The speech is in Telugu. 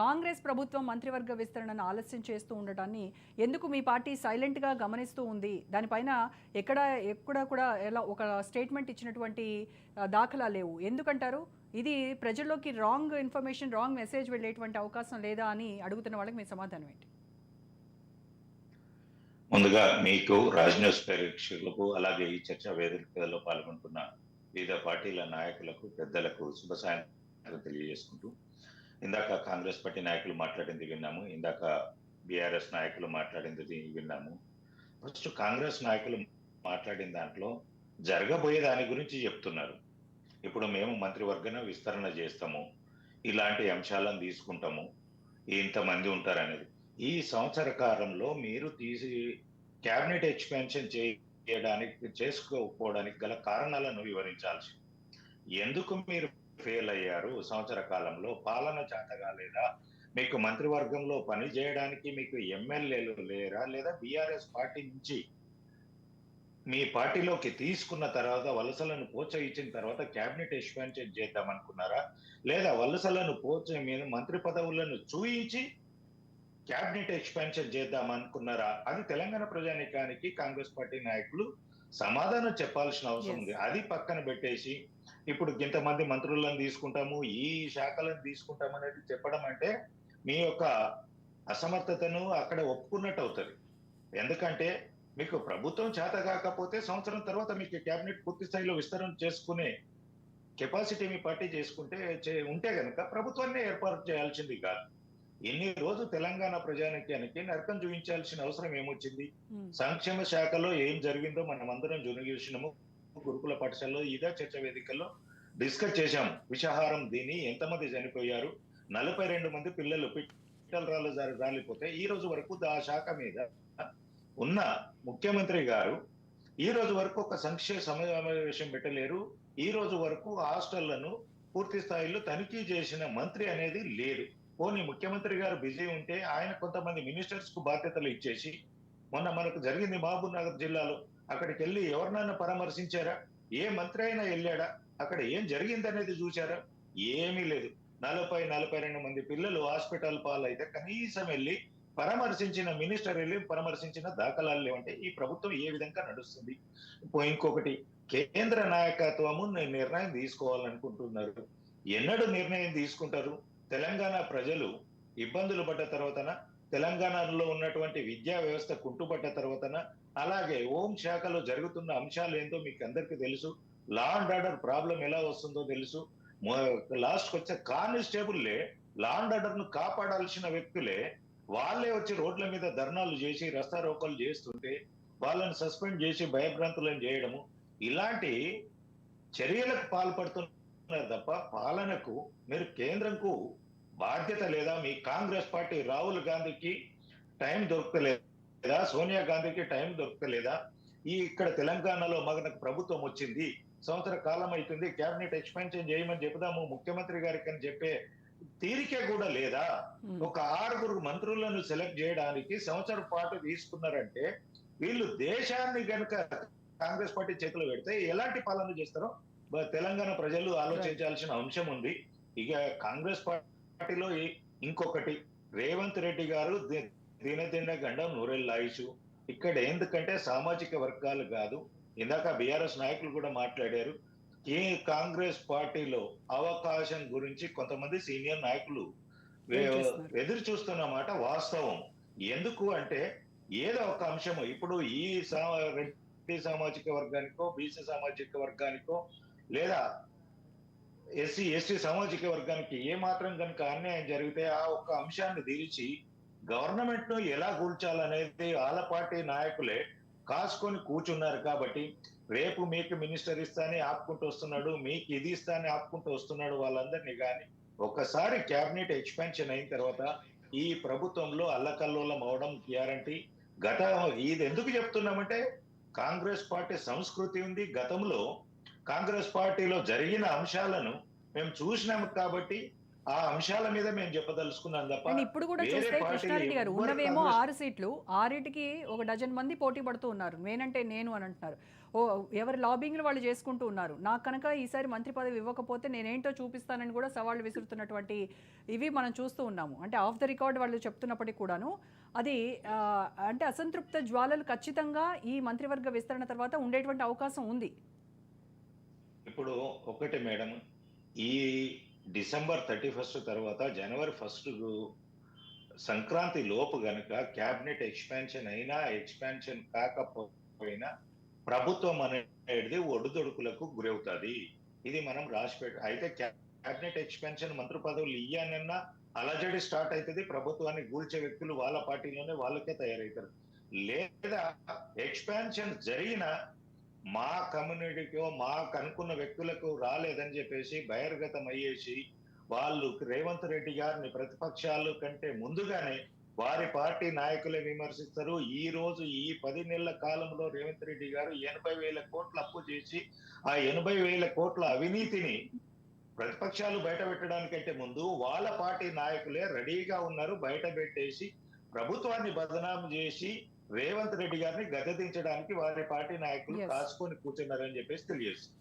కాంగ్రెస్ ప్రభుత్వం మంత్రివర్గ విస్తరణను ఆలస్యం చేస్తూ ఉండటాన్ని ఎందుకు మీ పార్టీ సైలెంట్గా గమనిస్తూ ఉంది? దానిపైన ఎక్కడ ఎక్కడ కూడా ఎలా ఒక స్టేట్మెంట్ ఇచ్చినటువంటి దాఖలా లేవు. ఎందుకంటారు? ఇది ప్రజల్లోకి రాంగ్ ఇన్ఫర్మేషన్ రాంగ్ మెసేజ్ వెళ్ళేటువంటి అవకాశం లేదా అని అడుగుతున్న వాళ్ళకి మీ సమాధానం ఏంటి? ముందుగా మీకు రాజ్ న్యూస్ ప్రేక్షకులకు అలాగే ఈ చర్చా వేదికలో పాల్గొంటున్న వివిధ పార్టీల నాయకులకు పెద్దలకు శుభ సాయంత్రం తెలియజేసుకుంటూ ఇందాక కాంగ్రెస్ పార్టీ నాయకులు మాట్లాడింది విన్నాము ఇందాక బీఆర్ఎస్ నాయకులు మాట్లాడింది విన్నాము. ఫస్ట్ కాంగ్రెస్ నాయకులు మాట్లాడిన దాంట్లో జరగబోయే దాని గురించి చెప్తున్నారు. ఇప్పుడు మేము మంత్రివర్గన విస్తరణ చేస్తాము ఇలాంటి అంశాలను తీసుకుంటాము ఇంతమంది ఉంటారనేది. ఈ సంవత్సర కాలంలో మీరు తీసి క్యాబినెట్ ఎక్స్పెన్షన్ చేయడానికి చేసుకోకపోవడానికి గల కారణాలను వివరించాల్సి. ఎందుకు మీరు ఫెయిల్ అయ్యారు సంవత్సర కాలంలో. పాలన చేతగా లేదా? మీకు మంత్రివర్గంలో పని చేయడానికి మీకు ఎమ్మెల్యేలు లేరా? లేదా బీఆర్ఎస్ పార్టీ నుంచి మీ పార్టీలోకి తీసుకున్న తర్వాత వలసలను ప్రోత్సహించిన తర్వాత క్యాబినెట్ ఎక్స్పెన్షన్ చేద్దాం అనుకున్నారా లేదా వలసలను ప్రోత్సహ మీద మంత్రి పదవులను చూయించి క్యాబినెట్ ఎక్స్పాన్షన్ చేద్దాం అనుకున్నారా అది తెలంగాణ ప్రజానికానికి కాంగ్రెస్ పార్టీ నాయకులు సమాధానం చెప్పాల్సిన అవసరం ఉంది. అది పక్కన పెట్టేసి ఇప్పుడు ఇంతమంది మంత్రులను తీసుకుంటాము ఈ శాఖలను తీసుకుంటాం అనేది చెప్పడం అంటే మీ యొక్క అసమర్థతను అక్కడ ఒప్పుకున్నట్టు అవుతుంది. ఎందుకంటే మీకు ప్రభుత్వం చేత కాకపోతే సంవత్సరం తర్వాత మీకు క్యాబినెట్ పూర్తి స్థాయిలో విస్తరణ చేసుకునే కెపాసిటీ మీ పార్టీ చేసుకుంటే చే- ఉంటే కనుక ప్రభుత్వాన్ని ఏర్పాటు చేయాల్సింది కాదు. ఎన్ని రోజు తెలంగాణ ప్రజానికానికి నరకం చూపించాల్సిన అవసరం ఏమొచ్చింది. సంక్షేమ శాఖలో ఏం జరిగిందో మనం అందరం చూసినాము గురుకుల పాఠశాలలో ఇదే చర్చ వేదికల్లో డిస్కస్ చేశాము విషాహారం దీని ఎంతమంది చనిపోయారు? నలభై రెండు మంది పిల్లలు పిట్టల రాళ్ళు జారి రాలిపోతే ఈ రోజు వరకు ఆ శాఖ మీద ఉన్న ముఖ్యమంత్రి గారు ఈ రోజు వరకు ఒక సంక్షేమ సమావేశం పెట్టలేరు. ఈ రోజు వరకు హాస్టళ్ళను పూర్తి స్థాయిలో తనిఖీ చేసిన మంత్రి అనేది లేదు పోనీ ముఖ్యమంత్రి గారు బిజీ ఉంటే ఆయన కొంతమంది మినిస్టర్స్కు బాధ్యతలు ఇచ్చేసి మొన్న మనకు జరిగింది మహబూబ్ నగర్ జిల్లాలో అక్కడికి వెళ్ళి ఎవరినైనా పరామర్శించారా? ఏ మంత్రి అయినా వెళ్ళాడా? అక్కడ ఏం జరిగింది అనేది చూసారా ఏమీ లేదు. నలభై నలభై రెండు మంది పిల్లలు హాస్పిటల్ పాలైతే కనీసం వెళ్ళి పరామర్శించిన మినిస్టర్ వెళ్ళి పరామర్శించిన దాఖలాలు లేవంటే ఈ ప్రభుత్వం ఏ విధంగా నడుస్తుంది? ఇంకొకటి కేంద్ర నాయకత్వము నిర్ణయం తీసుకోవాలనుకుంటున్నారు. ఎన్నడూ నిర్ణయం తీసుకుంటారు? తెలంగాణ ప్రజలు ఇబ్బందులు పడ్డ తర్వాతన తెలంగాణలో ఉన్నటువంటి విద్యా వ్యవస్థ కుంటుపడ్డ తర్వాతన అలాగే హోం శాఖలో జరుగుతున్న అంశాలు ఏంటో మీకు అందరికీ తెలుసు. లా అండ్ ఆర్డర్ ప్రాబ్లం ఎలా వస్తుందో తెలుసు. లాస్ట్ వచ్చే కానిస్టేబుల్లే లా అండ్ ఆర్డర్ను కాపాడాల్సిన వ్యక్తులే వాళ్ళే వచ్చి రోడ్ల మీద ధర్నాలు చేసి రస్తారోకాలు చేస్తుంటే వాళ్ళని సస్పెండ్ చేసి భయభ్రాంతులను చేయడము. ఇలాంటి చర్యలకు పాల్పడుతున్నారు తప్ప పాలనకు మీరు కేంద్రంకు బాధ్యత లేదా మీ కాంగ్రెస్ పార్టీ రాహుల్ గాంధీకి టైం దొరకలేదా? సోనియా గాంధీకి టైం దొరకలేదా? ఈ ఇక్కడ తెలంగాణలో మనకు ప్రభుత్వం వచ్చింది సంవత్సర కాలం అవుతుంది క్యాబినెట్ ఎక్స్పెన్షన్ చేయమని చెబుదాము ముఖ్యమంత్రి గారికి అని చెప్పే తీరిక కూడా లేదా. ఒక ఆరుగురు మంత్రులను సెలెక్ట్ చేయడానికి సంవత్సరం పాటు తీసుకున్నారంటే వీళ్ళు దేశాన్ని గనుక కాంగ్రెస్ పార్టీ చేతిలో పెడితే ఎలాంటి పాలన చేస్తారో? తెలంగాణ ప్రజలు ఆలోచించాల్సిన అంశం ఉంది. ఇక కాంగ్రెస్ పార్టీలో ఈ- ఇంకొకటి రేవంత్ రెడ్డి గారు దినదిన గండం నూరెల్ ఆయుష్. ఇక్కడ ఎందుకంటే సామాజిక వర్గాలు కాదు. ఇందాక బీఆర్ఎస్ నాయకులు కూడా మాట్లాడారు. ఈ కాంగ్రెస్ పార్టీలో అవకాశం గురించి కొంతమంది సీనియర్ నాయకులు. ఎదురు చూస్తున్న మాట వాస్తవం. ఎందుకు అంటే ఏదో ఒక అంశము. ఇప్పుడు ఈ సా- రెడ్డి సామాజిక వర్గానికో బీసీ సామాజిక వర్గానికో లేదా ఎస్సీ ఎస్టీ సామాజిక వర్గానికి ఏ మాత్రం కనుక అన్యాయం జరిగితే ఆ ఒక్క అంశాన్ని తీర్చి గవర్నమెంట్ను ఎలా కూల్చాలనేది వాళ్ళ పార్టీ నాయకులే కాసుకొని కూర్చున్నారు కాబట్టి రేపు మీకు మినిస్టర్ ఇస్తానే ఆపుకుంటూ వస్తున్నాడు మీకు ఇది ఇస్తానే ఆపుకుంటూ వస్తున్నాడు వాళ్ళందరినీ కానీ ఒక్కసారి క్యాబినెట్ ఎక్స్పాన్షన్ అయిన తర్వాత ఈ ప్రభుత్వంలో అల్లకల్లోలం అవడం గ్యారంటీ. గత ఇది ఎందుకు చెప్తున్నామంటే కాంగ్రెస్ పార్టీ సంస్కృతి ఉంది. గతంలో కాంగ్రెస్ పార్టీలో జరిగిన అంశాలను మేము చూసినాము కాబట్టి ఆ అంశాల మీద మేము చెప్పదలుచుకున్నాం తప్ప ఇప్పుడు కూడా చూస్తే కృష్ణారెడ్డి గారు ఉన్నవేమో ఆరు సీట్లు ఆరింటికి ఒక డజన్ మంది పోటీ పడుతూ ఉన్నారు. నేనంటే నేను అని అంటున్నారు. ఓ ఎవరి లాబింగ్లు వాళ్ళు చేసుకుంటూ ఉన్నారు. నాకు కనుక ఈసారి మంత్రి పదవి ఇవ్వకపోతే నేనేంటో చూపిస్తానని కూడా సవాళ్ళు విసురుతున్నటువంటి ఇవి మనం చూస్తూ ఉన్నాము. అంటే ఆఫ్ ద రికార్డ్ వాళ్ళు చెప్తున్నప్పటికీ కూడాను అది అంటే అసంతృప్త జ్వాలలు ఖచ్చితంగా ఈ మంత్రివర్గ విస్తరణ తర్వాత ఉండేటువంటి అవకాశం ఉంది. ఇప్పుడు ఒకటి మేడం ఈ డిసెంబర్ థర్టీ ఫస్ట్ తర్వాత జనవరి ఫస్ట్ సంక్రాంతి లోపు గనుక క్యాబినెట్ ఎక్స్పాన్షన్ అయినా ఎక్స్పాన్షన్ కాకపోయినా ప్రభుత్వం అనేది ఒడిదొడుకులకు గురవుతుంది. ఇది మనం రాసిపెట్టు అయితే క్యాబినెట్ ఎక్స్పాన్షన్ మంత్రి పదవులు ఇయ్యానన్నా అలజడి స్టార్ట్ అవుతుంది ప్రభుత్వాన్ని గూల్చే వ్యక్తులు వాళ్ళ పార్టీలోనే వాళ్ళకే తయారవుతారు లేదా ఎక్స్పాన్షన్ జరిగిన మా కమ్యూనిటీకో మాకు అనుకున్న వ్యక్తులకు రాలేదని చెప్పేసి బహిర్గతం అయ్యేసి వాళ్ళు రేవంత్ రెడ్డి గారిని ప్రతిపక్షాలు కంటే ముందుగానే వారి పార్టీ నాయకులే విమర్శిస్తారు. ఈ రోజు ఈ పది నెలల కాలంలో రేవంత్ రెడ్డి గారు ఎనభై వేల కోట్ల అప్పు చేసి ఆ ఎనభై వేల కోట్ల అవినీతిని ప్రతిపక్షాలు బయట పెట్టడానికంటే ముందు వాళ్ళ పార్టీ నాయకులే రెడీగా ఉన్నారు. బయట పెట్టేసి ప్రభుత్వాన్ని బదనాం చేసి రేవంత్ రెడ్డి గారిని గద్దెదించడానికి వారి పార్టీ నాయకులు. కాసుకొని కూర్చున్నారని చెప్పేసి తెలియజేస్తుంది